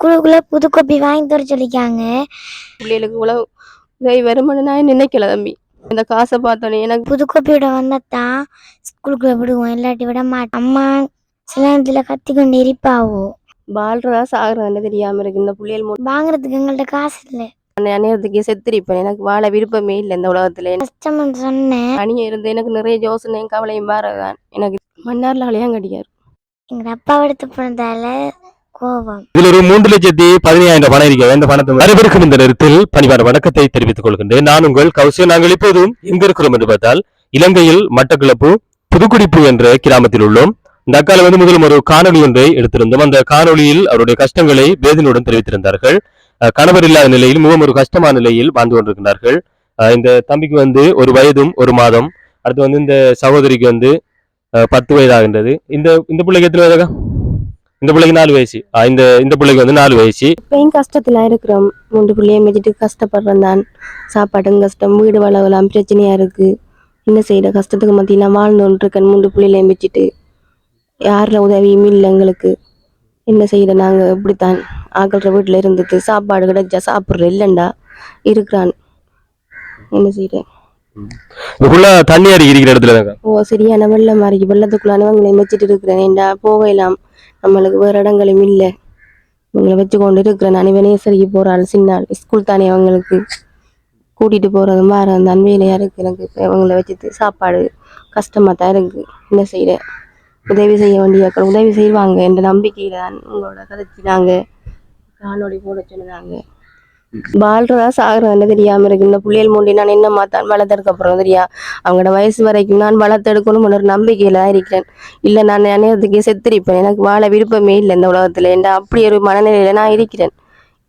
ஸ்கூலுக்குள்ள புது கோப்பி வாங்கி தர சொல்லிக்காங்க பிள்ளைகளுக்கு இவ்வளவு உதவி வருமானு நான் நினைக்கல தம்பி. இந்த காசை பார்த்தோன்னே எனக்கு புது கோப்பியோட வந்தா தான் ஸ்கூலுக்குள்ள விடுவோம். இல்லாட்டி விட மாட்டோம். அம்மா சில நேரத்துல கத்தி கொண்டு எரிப்பாவோ வாழ்றதா சாகுறதான்னு தெரியாம இருக்கு. இந்த பிள்ளைகள் மூணு வாங்குறதுக்கு எங்கள்ட்ட காசு இல்லை. நேரத்துக்கே செத்துரிப்பேன். எனக்கு வாழ விருப்பமே இல்லை இந்த உலகத்துல. கஷ்டம்னு சொன்னேன். தனியா இருந்து எனக்கு நிறைய யோசனையும் கவலையும் பாரதான் எனக்கு மன்னார்ல அலையான் கிடையாது எங்க அப்பா எடுத்து போனதால கோபம். இதுல ஒரு மூன்று லட்சத்தி பதினையாயிரம் பணம் இருக்க இந்த பணத்தை வரவிருக்கும் இந்த நேரத்தில் பணிவான வணக்கத்தை தெரிவித்துக் கொள்கின்றேன். நான் உங்கள் கௌசியம் நாங்கள் இப்போதும் எங்க இருக்கிறோம் என்று பார்த்தால் இலங்கையில் மட்டக்களப்பு புதுக்குடிப்பு என்ற கிராமத்தில் உள்ளோம். இந்த அக்கால வந்து முதலும் ஒரு காணொளி ஒன்றை எடுத்திருந்தோம். அந்த காணொளியில் அவருடைய கஷ்டங்களை வேதனையுடன் தெரிவித்திருந்தார்கள். கணவர் இல்லாத நிலையில் மிகவும் ஒரு கஷ்டமான நிலையில் வாழ்ந்து கொண்டிருக்கிறார்கள். இந்த தம்பிக்கு வந்து ஒரு வயதும் ஒரு மாதம். அடுத்து வந்து இந்த சகோதரிக்கு வந்து பத்து வயதாகின்றது. இந்த இந்த பிள்ளைக்கு எத்தனை வயதாக இந்த பிள்ளைக்கு நாலு வயசு. இந்த இந்த பிள்ளைக்கு வந்து நாலு வயசு. இப்பயும் கஷ்டத்துல இருக்கிறோம். மூன்று பிள்ளைய வச்சுட்டு கஷ்டப்படுறேன் தான் சாப்பாடும் கஷ்டம் வீடு வளவலாம் பிரச்சனையா இருக்கு. என்ன செய்யற கஷ்டத்துக்கு மத்தியில வாழ்ந்து இருக்கேன் மூன்று பிள்ளைகளையும் வச்சுட்டு யாரோட உதவியும் இல்லை எங்களுக்கு. என்ன செய்யற நாங்க இப்படித்தான். ஆக்கள்ற வீட்டுல இருந்துட்டு சாப்பாடு கிடைச்சா சாப்பிட்ற இல்லைண்டா. இருக்கிறான். என்ன செய்யற இதுக்குள்ள தண்ணி அடி இருக்கிற இடத்துல ஓ சரியான வெள்ளம் மாதிரி வெள்ளத்துக்குள்ளானவங்களை வச்சுட்டு இருக்கிறேன் ஏண்டா போகலாம். நம்மளுக்கு வேறு இடங்களும் இல்லை. இவங்களை வச்சு கொண்டு இருக்கிறேன் நான் வினேஸ்வரிக்கு சின்ன சின்னால். ஸ்கூல் தானே அவங்களுக்கு. கூட்டிகிட்டு போகிறது மாதிரி அந்த அன்மையிலையாக இருக்குது எனக்கு. இப்ப இவங்களை வச்சுட்டு சாப்பாடு கஷ்டமாக தான் இருக்குது என்ன செய்யற உதவி செய்ய வேண்டியாக்கள் உதவி செய்வாங்க என்ற நம்பிக்கையில் தான் உங்களோட கதைச்சினாங்க காணொலி போட சொன்னாங்க வாழ்றதா சாகுறதான்னு தெரியாம இருக்கு. இந்த புள்ளியல் மூண்டி நான் என்ன மாத்தான் வளர்த்ததுக்கு அப்புறம் தெரியா அவங்களோட வயசு வரைக்கும் நான் வளர்த்தெடுக்கணும் ஒரு நம்பிக்கையில தான் இருக்கிறேன். இல்ல நான் நினைக்கிறதுக்கே செத்திருப்பேன். எனக்கு வாழ விருப்பமே இல்லை இந்த உலகத்துல. என்ற அப்படி ஒரு மனநிலையில நான் இருக்கிறேன்.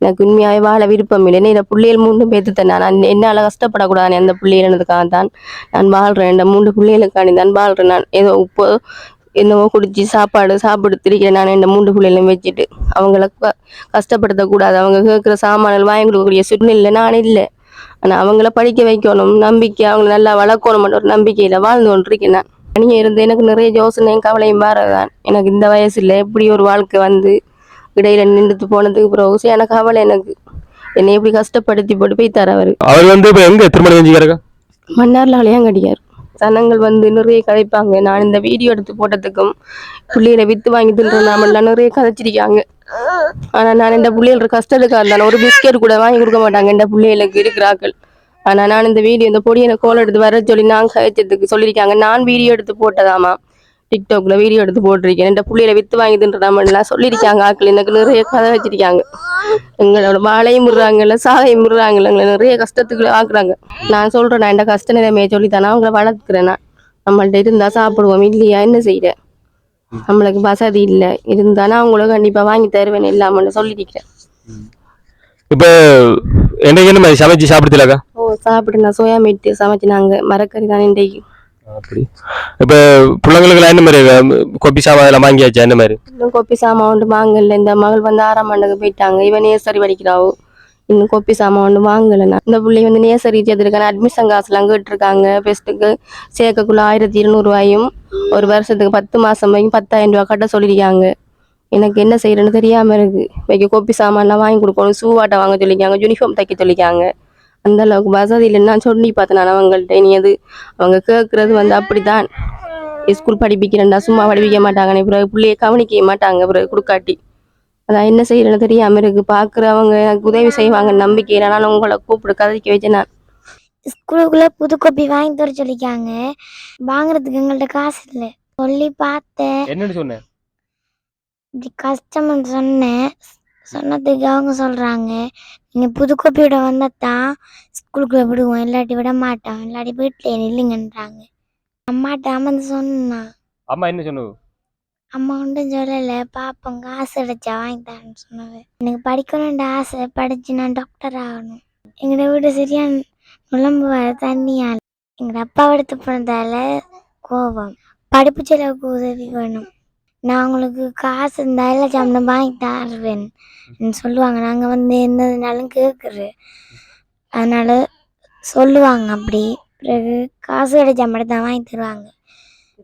எனக்கு உண்மையாவே வாழ விருப்பம் இல்லை. என்ன இந்த புள்ளியல் மூன்று பேத்துத்தேன்? நான் என்னால் என்னால கஷ்டப்படக்கூடாது. அந்த பிள்ளைகளுக்காக தான் நான் வாழ்றேன். இந்த மூன்று பிள்ளைகளுக்காண்டி தான் வாழ்றேன். நான் ஏதோ இப்போ என்னவோ குடிச்சு சாப்பாடு சாப்பிட்டு திரிக்கிறேன் நான் இந்த மூன்று பிள்ளைகளையும் வச்சுட்டு. அவங்கள கஷ்டப்படுத்தக்கூடாது. அவங்க கேட்குற சாமான்கள் வாங்கி கொடுக்கக்கூடிய சூழ்நிலை நான் இல்லை. ஆனால் அவங்கள படிக்க வைக்கணும் நம்பிக்கை அவங்கள நல்லா வளர்க்கணும் ஒரு நம்பிக்கையில் வாழ்ந்து கொண்டிருக்கேன் நான். தனியாக இருந்து எனக்கு நிறைய யோசனையும் கவலையும் பாரதான் எனக்கு இந்த வயசுல எப்படி ஒரு வாழ்க்கை வந்து இடையில நின்றுட்டு போனதுக்கு பிறகு எனக்கு கவலை எனக்கு. என்னை எப்படி கஷ்டப்படுத்தி போட்டு போய் தரவர். அவர் வந்து இப்ப எங்க திருமணம் செஞ்சுக்கிறாங்க மன்னார்ல அலையாங்கடியார் சனங்கள் வந்து நிறைய கதைப்பாங்க. நான் இந்த வீடியோ எடுத்து போட்டதுக்கும் பிள்ளைகளை வித்து வாங்கி தின்றனாமெல்லாம் நிறைய கதைச்சிருக்காங்க. ஆனா நான் இந்த பிள்ளைகள கஷ்டத்துக்காக இருந்தாலும் ஒரு பிஸ்கெட் கூட வாங்கி கொடுக்க மாட்டாங்க. இந்த பிள்ளைகளுக்கு இருக்கிறார்கள். ஆனா நான் இந்த வீடியோ இந்த பொடியை கோல் எடுத்து வர சொல்லி நான் கதைச்சதுக்கு சொல்லியிருக்காங்க. நான் வீடியோ எடுத்து போட்டதாமா? டிக்டாக்ல வீடியோ எடுத்து போட்டிருக்கேன். இந்த புள்ளையில வித்து வாங்கி தின்றனாமெல்லாம் சொல்லியிருக்காங்க ஆட்கள். எனக்கு நிறைய கதை வச்சிருக்காங்க. எங்களோட வாழையும் முடுறாங்கல்ல சாகையும் முடுறாங்கல்ல எங்களை நிறைய கஷ்டத்துக்கு ஆக்குறாங்க. நான் சொல்றேன் நான் இந்த கஷ்ட நிலைமையை சொல்லித்தானே அவங்கள வளர்க்குறேன் நான். நம்மள்ட்ட இருந்தா சாப்பிடுவோம் இல்லையா? என்ன செய்யறேன் நம்மளுக்கு வசதி இல்லை. இருந்தானா அவங்களும் கண்டிப்பா வாங்கி தருவேன் இல்லாமன்னு சொல்லியிருக்கிறேன். இப்ப என்னைக்கு என்ன சமைச்சு சாப்பிடுத்தலாக்கா ஓ சாப்பிட்டு நான் சோயா மீட்டு சமைச்சினாங்க மரக்கறி தான் இன்றைக்கு. அப்படி. இப்ப பிள்ளைங்களுக்கு என்ன மாதிரி கொப்பி சாமான் எல்லாம் வாங்கியாச்சு? என்ன மாதிரி? இன்னும் கொப்பி சாமான் ஒன்று வாங்கல. இந்த மகள் வந்து ஆறாம் ஆண்டுக்கு போயிட்டாங்க. இவன் நேசரி படிக்கிறாவோ. இன்னும் கொப்பி சாமான் ஒன்று வாங்கலைண்ணா இந்த பிள்ளை வந்து நேசரி சேர்த்துருக்காங்க அட்மிஷன் காசுலாம் கேட்டிருக்காங்க. ஃபெஸ்ட்டுக்கு சேர்க்கக்குள்ள ஆயிரத்தி இருநூறுவாயும் ஒரு வருஷத்துக்கு பத்து மாதம் வரைக்கும் பத்தாயிரம் ரூபா கட்ட சொல்லியிருக்காங்க. எனக்கு என்ன செய்யறேன்னு தெரியாம இருக்கு. வைக்க கொப்பி சாமான்லாம் வாங்கி கொடுக்கணும். சூவாட்டை வாங்க சொல்லிக்காங்க யூனிஃபார்ம் தைக்க சொல்லிக்காங்க அந்த அளவுக்கு வசதி இல்லைன்னு நான் சொல்லி பார்த்தேன். நான் அவங்கள்ட்ட இனி அது அவங்க கேட்கறது வந்து அப்படிதான் ஸ்கூல் படிப்பிக்கிறேன்டா சும்மா படிப்பிக்க மாட்டாங்க பிறகு பிள்ளைய கவனிக்க மாட்டாங்க பிறகு கொடுக்காட்டி. அதான் என்ன செய்யறேன்னு தெரியாம இருக்கு. பாக்குறவங்க எனக்கு உதவி செய்வாங்க நம்பிக்கையில. நான் உங்களை கூப்பிடு கதைக்க வச்சு நான். ஸ்கூலுக்குள்ள புது கோப்பி வாங்கி தர சொல்லிக்காங்க வாங்குறதுக்கு எங்கள்ட்ட காசு இல்லை. சொல்லி பார்த்தேன். என்னன்னு சொன்னேன்? இப்படி கஷ்டம்னு சொன்னேன். சொன்னதுக்கு அவங்க சொல்றாங்க. நீங்க புது கோப்பியோட வந்தா தான் ஸ்கூலுக்குள்ள விடுவோம். இல்லாட்டி விட மாட்டோம் இல்லாட்டி வீட்டிலே நில்லுங்கன்றாங்க. அம்மாட்ட அமர்ந்து சொன்னா. அம்மா என்ன சொன்னது? அம்மா ஒன்றும் சொல்லலை. பாப்போம். காசு கிடைச்சா வாங்கி தரேன்னு சொன்னது. எனக்கு படிக்கணுன்ற ஆசை. படிச்சு நான் டாக்டர் ஆகணும். எங்களோட வீடு சரியான நுழம்பு வர தண்ணியால். எங்கள் அப்பா எடுத்து போனதால கோபம் படிப்பு செலவுக்கு உதவி வேணும். நான் உங்களுக்கு காசு இருந்தால் இல்லை சம்பளம் வாங்கி தருவேன். சொல்லுவாங்க. நாங்கள் வந்து என்னதுனாலும் கேட்குறது அதனால சொல்லுவாங்க அப்படி. பிறகு காசு கிடைச்சா மட்டும் தான் வாங்கி தருவாங்க.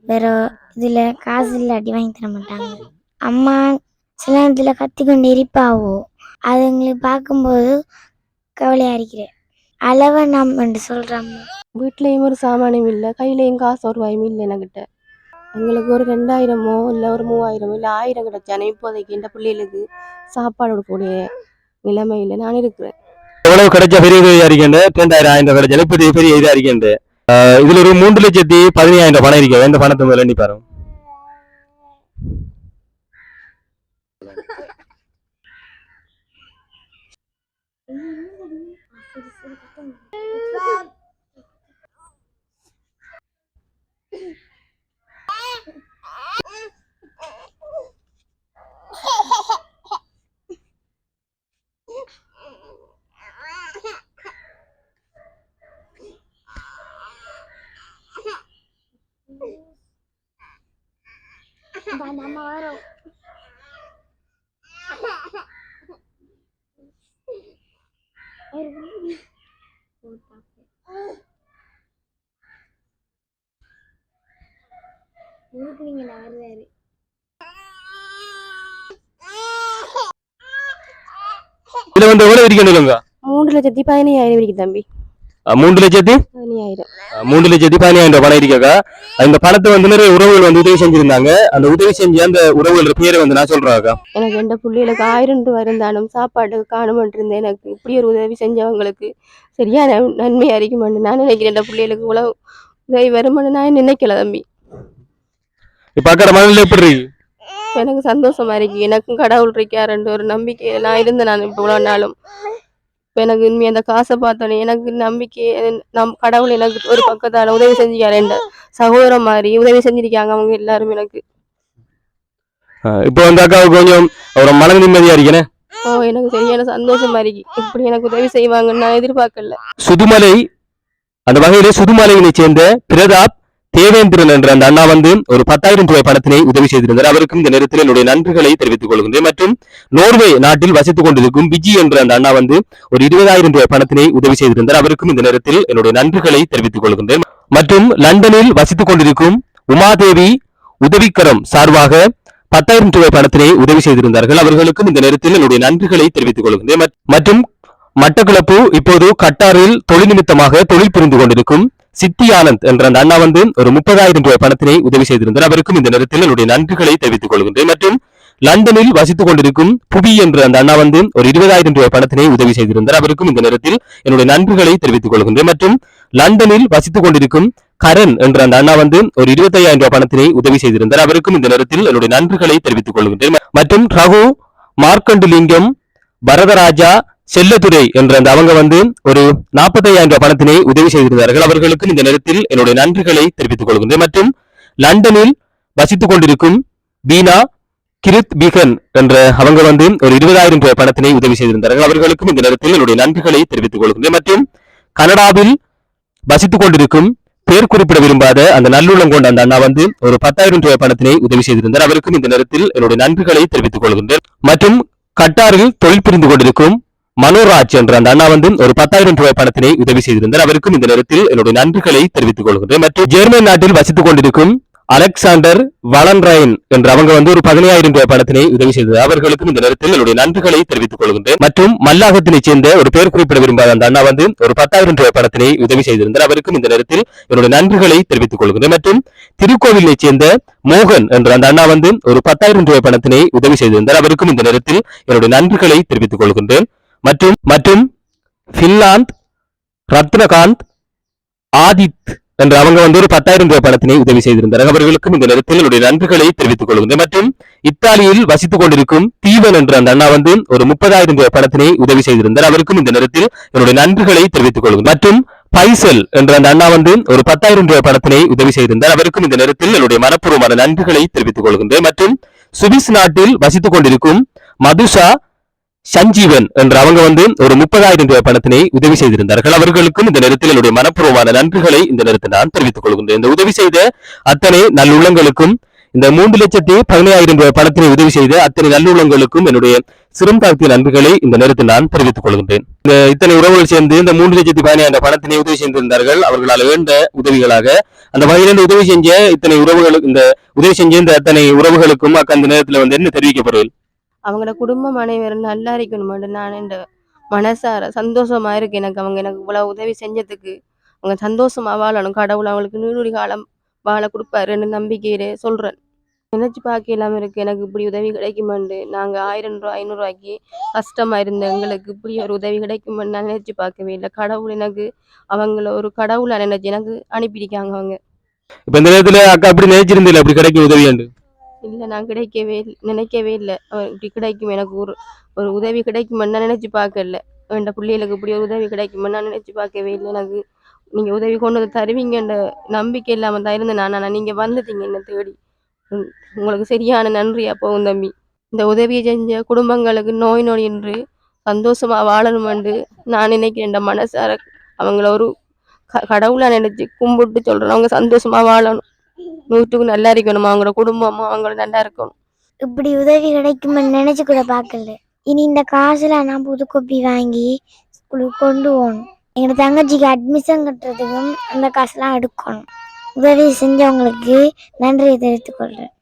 வேற இதில் காசு இல்லாட்டி வாங்கி தர மாட்டாங்க. அம்மா சில நேரத்தில் கத்தி கொண்டு எரிப்பாவோ அது எங்களுக்கு பார்க்கும்போது கவலையாக இருக்கிறேன் அளவனம் என்று சொல்கிறோம் வீட்லேயும் ஒரு சாமானியம் இல்லை கையிலையும் காசு ஒரு வாயும் இல்லை என்கிட்ட. எங்களுக்கு ஒரு ரெண்டாயிரமோ இல்லை ஒரு மூவாயிரமோ இல்லை ஆயிரம் கிடைச்சானே இப்போதைக்கு இந்த பிள்ளைகளுக்கு சாப்பாடு கொடுக்கக்கூடிய நிலைமையில் நான் இருக்கிறேன். எவ்வளவு கிடைச்ச பெரிய உதவியா இருக்கேன் ரெண்டாயிரம் ஆயிரம் கிடைச்சா இப்படி பெரிய இதா இருக்கேன் இதுல ஒரு மூன்று லட்சத்தி பதினாயிரம் பணம் இருக்கு எந்த பணத்தை முதல்ல எண்ணி பாருங்க நம்ம வரோம் நீங்கள் வருவாரு. இதுல வந்து எவ்வளவு இருக்கணுங்க மூன்று லட்சத்தி பதினையாயிரம் இருக்கு தம்பி. மூன்று லட்சத்தி? மூன்று லட்சத்தி பதினாயிரம் ரூபாய் பணம் இருக்காக்கா இந்த பணத்தை வந்து நிறைய உறவுகள் வந்து உதவி செஞ்சிருந்தாங்க. அந்த உதவி செஞ்ச அந்த உறவுகள் பேரை வந்து நான் சொல்றாக்கா எனக்கு எந்த பிள்ளைகளுக்கு ஆயிரம் ரூபாய் இருந்தாலும் சாப்பாடு காணுமென்று இருந்தேன் எனக்கு இப்படி ஒரு உதவி செஞ்சவங்களுக்கு சரியான நன்மையாக இருக்குமென்று நான் நினைக்கிறேன். இந்த பிள்ளைகளுக்கு இவ்வளவு உதவி வருமென்னு நான் நினைக்கல தம்பி. இப்ப அக்கறை மனநிலை எப்படி எனக்கு சந்தோஷமா இருக்கு. எனக்கும் கடவுள் இருக்காருன்ற ஒரு நம்பிக்கை நான் இருந்தேன் நான் இப்போ இவ்வளோ நாளும் இப்போ எனக்கு இனிமே அந்த காசை பார்த்தோன்னே எனக்கு நம்பிக்கை நம் கடவுள் எனக்கு ஒரு பக்கத்தால உதவி செஞ்சுக்காரு என்ற சகோதரம் மாதிரி உதவி செஞ்சிருக்காங்க அவங்க எல்லாரும் எனக்கு. இப்போ வந்து அக்காவுக்கு கொஞ்சம் ஒரு மன நிம்மதியா இருக்கேன்? ஓ எனக்கு சரியான சந்தோஷமா இருக்கு. இப்படி எனக்கு உதவி செய்வாங்கன்னு நான் எதிர்பார்க்கல. சுதுமலை அந்த வகையிலே சுதுமலையினை சேர்ந்த பிரதாப் தேவேந்திரன் என்ற அந்த அண்ணா வந்து ஒரு பத்தாயிரம் ரூபாய் பணத்தினை உதவி செய்திருந்தார். அவருக்கும் இந்த நேரத்தில் என்னுடைய நன்றிகளை தெரிவித்துக் கொள்கின்றேன். மற்றும் நோர்வே நாட்டில் வசித்துக் கொண்டிருக்கும் விஜி என்ற அந்த அண்ணா வந்து ஒரு இருபதாயிரம் ரூபாய் பணத்தினை உதவி செய்திருந்தார். அவருக்கும் இந்த நேரத்தில் என்னுடைய நன்றிகளை தெரிவித்துக் கொள்கின்றேன். மற்றும் லண்டனில் வசித்துக் கொண்டிருக்கும் உமாதேவி உதவிக்கரம் சார்பாக பத்தாயிரம் ரூபாய் பணத்தினை உதவி செய்திருந்தார்கள். அவர்களுக்கும் இந்த நேரத்தில் என்னுடைய நன்றிகளை தெரிவித்துக் கொள்கின்றேன். மற்றும் மட்டக்களப்பு இப்போது கட்டாரில் தொழில் நிமித்தமாக தொழில் புரிந்து கொண்டிருக்கும் சித்தி ஆனந்த் என்ற அந்த அண்ணா வந்து ஒரு முப்பதாயிரம் ரூபாய் பணத்தினை உதவி செய்திருந்தார். அவருக்கும் இந்த நேரத்தில் என்னுடைய நன்றிகளை தெரிவித்துக் கொள்கின்றேன். மற்றும் லண்டனில் வசித்துக் கொண்டிருக்கும் புவி என்ற அந்த அண்ணா வந்து ஒரு இருபதாயிரம் ரூபாய் பணத்தினை உதவி செய்திருந்தார். அவருக்கும் இந்த நேரத்தில் என்னுடைய நன்றிகளை தெரிவித்துக் கொள்கின்றேன். மற்றும் லண்டனில் வசித்துக் கொண்டிருக்கும் கரண் என்ற அந்த அண்ணா வந்து ஒரு இருபத்தையாயிரம் ரூபாய் பணத்தினை உதவி செய்திருந்தார். அவருக்கும் இந்த நேரத்தில் என்னுடைய நன்றிகளை தெரிவித்துக் கொள்கின்றேன். மற்றும் ரகு மார்க்கண்டுலிங்கம் பரதராஜா செல்லத்துறை என்ற அந்த அவங்க வந்து ஒரு நாற்பத்தையாயிரம் ரூபாய் பணத்தினை உதவி செய்திருந்தார்கள். அவர்களுக்கு இந்த நேரத்தில் என்னுடைய நன்றிகளை தெரிவித்துக் கொள்கின்றேன். மற்றும் லண்டனில் வசித்துக் கொண்டிருக்கும் பீனா கிரித் பீகன் என்ற அவங்க வந்து ஒரு இருபதாயிரம் ரூபாய் பணத்தினை உதவி செய்திருந்தார்கள். அவர்களுக்கும் இந்த நேரத்தில் என்னுடைய நன்றிகளை தெரிவித்துக் கொள்கின்றேன். மற்றும் கனடாவில் வசித்துக் கொண்டிருக்கும் பேர் குறிப்பிட விரும்பாத அந்த நல்லுள்ளம் கொண்ட அந்த அண்ணா வந்து ஒரு பத்தாயிரம் ரூபாய் பணத்தினை உதவி செய்திருந்தார். அவருக்கும் இந்த நேரத்தில் என்னுடைய நன்றிகளை தெரிவித்துக் கொள்கின்றேன். மற்றும் கட்டாரில் தொழில் புரிந்து கொண்டிருக்கும் மனோராஜ் என்ற அந்த அண்ணா வந்து ஒரு பத்தாயிரம் ரூபாய் பணத்தினை உதவி செய்திருந்தார். அவருக்கும் இந்த நேரத்தில் என்னுடைய நன்றிகளை தெரிவித்துக் கொள்கின்றேன். மற்றும் ஜெர்மன் நாட்டில் வசித்துக் கொண்டிருக்கும் அலெக்சாண்டர் வலன்ரைன் என்ற அவங்க வந்து ஒரு பதினாயிரம் ரூபாய் பணத்தினை உதவி செய்தது. அவர்களுக்கும் இந்த நேரத்தில் என்னுடைய நன்றிகளை தெரிவித்துக் கொள்கின்றேன். மற்றும் மல்லாகத்தினை சேர்ந்த ஒரு பேர் குறிப்பிட விரும்பாத அந்த அண்ணா வந்து ஒரு பத்தாயிரம் ரூபாய் பணத்தினை உதவி செய்திருந்தார். அவருக்கும் இந்த நேரத்தில் என்னுடைய நன்றிகளை தெரிவித்துக் கொள்கின்றேன். மற்றும் திருக்கோவிலை சேர்ந்த மோகன் என்ற அந்த அண்ணா வந்து ஒரு பத்தாயிரம் ரூபாய் பணத்தினை உதவி செய்திருந்தார். அவருக்கும் இந்த நேரத்தில் என்னுடைய நன்றிகளை தெரிவித்துக் கொள்கின்றேன். மற்றும் மற்றும் பின்லாந்து ரத்னகாந்த் ஆதித் என்று அவங்க வந்து ஒரு பத்தாயிரம் ரூபாய் பணத்தினை உதவி செய்திருந்தார்கள் அவர்களுக்கும் இந்த நேரத்தில் என்னுடைய நன்றிகளை தெரிவித்துக் கொள்கின்றேன் மற்றும் இத்தாலியில் வசித்துக் கொண்டிருக்கும் தீவன் என்ற அந்த அண்ணா வந்து ஒரு முப்பதாயிரம் ரூபாய் பணத்தினை உதவி செய்திருந்தார். அவருக்கும் இந்த நேரத்தில் என்னுடைய நன்றிகளை தெரிவித்துக் கொள்கிறேன். மற்றும் பைசல் என்ற அந்த அண்ணா வந்து ஒரு பத்தாயிரம் ரூபாய் பணத்தினை உதவி செய்திருந்தார். அவருக்கும் இந்த நேரத்தில் என்னுடைய மனப்பூர்வமான நன்றிகளை தெரிவித்துக் கொள்கின்றேன். மற்றும் சுவிஸ் நாட்டில் வசித்துக் கொண்டிருக்கும் மதுஷா சஞ்சீவன் என்ற அவங்க வந்து ஒரு முப்பதாயிரம் ரூபாய் பணத்தினை உதவி செய்திருந்தார்கள். அவர்களுக்கும் இந்த நேரத்தில் என்னுடைய மனப்பூர்வமான நன்றிகளை இந்த நேரத்தில் நான் தெரிவித்துக் கொள்கின்றேன். இந்த உதவி செய்த அத்தனை நல்லுள்ளங்களுக்கும் இந்த மூன்று லட்சத்தி பதினாயிரம் ரூபாய் பணத்தினை உதவி செய்த அத்தனை நல்லுள்ளங்களுக்கும் என்னுடைய சிறும் தாழ்த்திய நன்றிகளை இந்த நேரத்தில் நான் தெரிவித்துக் கொள்கின்றேன். இந்த இத்தனை உறவுகள் சேர்ந்து இந்த மூன்று லட்சத்தி பதினாயிரம் பணத்தினை உதவி செய்திருந்தார்கள். அவர்களால் வேண்ட உதவிகளாக அந்த வகையிலிருந்து உதவி செஞ்ச இத்தனை உறவுகளுக்கு இந்த உதவி செஞ்ச இந்த அத்தனை உறவுகளுக்கும் அக்க அந்த நேரத்தில் வந்து என்ன தெரிவிக்கப்படுவது அவங்களோட குடும்பம் அனைவரும் நல்லா இருக்கணுமாண்டு நான் இந்த மனசார சந்தோஷமா இருக்கு. எனக்கு அவங்க எனக்கு இவ்வளவு உதவி செஞ்சதுக்கு. அவங்க சந்தோஷமா வாழணும். கடவுள் அவங்களுக்கு நீடுடி காலம் வாழ கொடுப்பாருன்னு நம்பிக்கையிலே சொல்றேன். நினைச்சு பார்க்க இல்லாம இருக்கு. எனக்கு இப்படி உதவி கிடைக்குமாண்டு நாங்க ஆயிரம் ரூபாய் ஐநூறு ரூபாய்க்கு கஷ்டமா இருந்த எங்களுக்கு இப்படி ஒரு உதவி கிடைக்குமான்னு நான் நினைச்சு பார்க்கவே இல்லை. கடவுள் எனக்கு அவங்கள ஒரு கடவுளா நினைச்சு எனக்கு அனுப்பியிருக்காங்க அவங்க. இப்ப இந்த நேரத்துல அக்கா அப்படி நினைச்சிருந்தில்ல அப்படி கிடைக்கும் உதவியாண்டு இல்லை நான் கிடைக்கவே நினைக்கவே இல்லை. இப்படி கிடைக்கும் எனக்கு ஒரு ஒரு உதவி கிடைக்குமென்னு நான் நினைச்சு பார்க்கல. என் பிள்ளைகளுக்கு இப்படி ஒரு உதவி இருக்குமென்னு நான் நினைச்சு பார்க்கவே இல்லை. எனக்கு நீங்க உதவி கொண்டு வந்து தருவீங்கன்ற நம்பிக்கை இல்லாம தான் இருந்தேன் நான். ஆனா நீங்க வந்துட்டீங்க என்ன தேடி. உம் உங்களுக்கு சரியான நன்றி அப்பவும் தம்பி. இந்த உதவியை செஞ்ச குடும்பங்களுக்கு நோய் நொடி என்று சந்தோஷமா வாழணுமென்று நான் நினைக்கிறேன். மனசார அவங்கள ஒரு க- கடவுளா நினைச்சு கும்பிட்டு சொல்றேன். அவங்க சந்தோஷமா வாழணும். நூற்றுக்கு நல்லா இருக்கணும்? அவங்களோட குடும்பமும் அவங்களும் நல்லா இருக்கணும். இப்படி உதவி கிடைக்குமென்னு நினைச்சு கூட பார்க்கல. இனி இந்த காசுல நான் புது கோப்பி வாங்கி ஸ்கூலுக்கு கொண்டு போகணும். எங்கள் தங்கச்சிக்கு அட்மிஷன் கட்டுறதுக்கும் அந்த காசுலாம் எடுக்கணும். உதவி செஞ்சவங்களுக்கு நன்றியை தெரிவித்துக் கொள்றேன்.